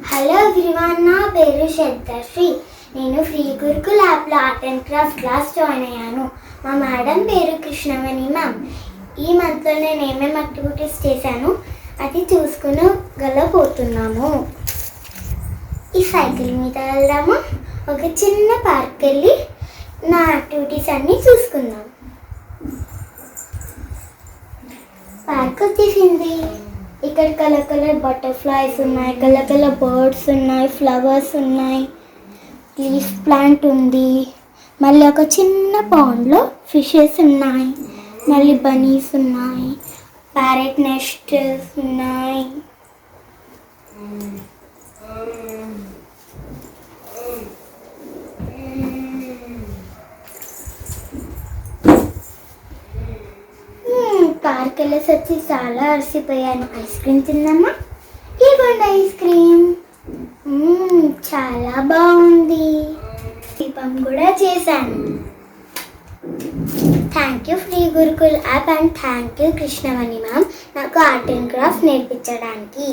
Hello everyone నా పేరు శ్రద్ధశ్రీ నేను ఫ్రీ గురుకుల్ యాప్లో art and craft class join అయ్యాను. మా మేడం పేరు కృష్ణమణి మ్యామ్ ఈ మంత్లో నేను ఏమేమి యాక్టివిటీస్ చేశాను. అది చూసుకుని గలపోతున్నాము ఈ సైకిల్ మీద వెళ్దాము. ఒక చిన్న పార్క్ వెళ్ళి నా యాక్టివిటీస్ అన్నీ చూసుకుందాం. పార్క్ వచ్చేసింది. ఇక్కడ కలర్ కలర్ బటర్ఫ్లైస్ ఉన్నాయి కలర్ కలర్ బర్డ్స్ ఉన్నాయి ఫ్లవర్స్ ఉన్నాయి. లీఫ్ ప్లాంట్ ఉంది. మళ్ళీ ఒక చిన్న పౌండ్లో ఫిషెస్ ఉన్నాయి. మళ్ళీ బనీస్ ఉన్నాయి. ప్యారెట్ నెస్ట్స్ ఉన్నాయి. పార్క్ వెళ్ళేసి వచ్చి చాలా అలసిపోయాను. ఐస్ క్రీమ్ తిందామా? ఇవ్వండి ఐస్ క్రీమ్. చాలా బాగుంది. దీపం కూడా చేశాను. Thank you free Gurukul app and thank you Krishnavani ma'am నాకు ఆర్ట్ అండ్ క్రాఫ్ట్ నేర్పించడానికి.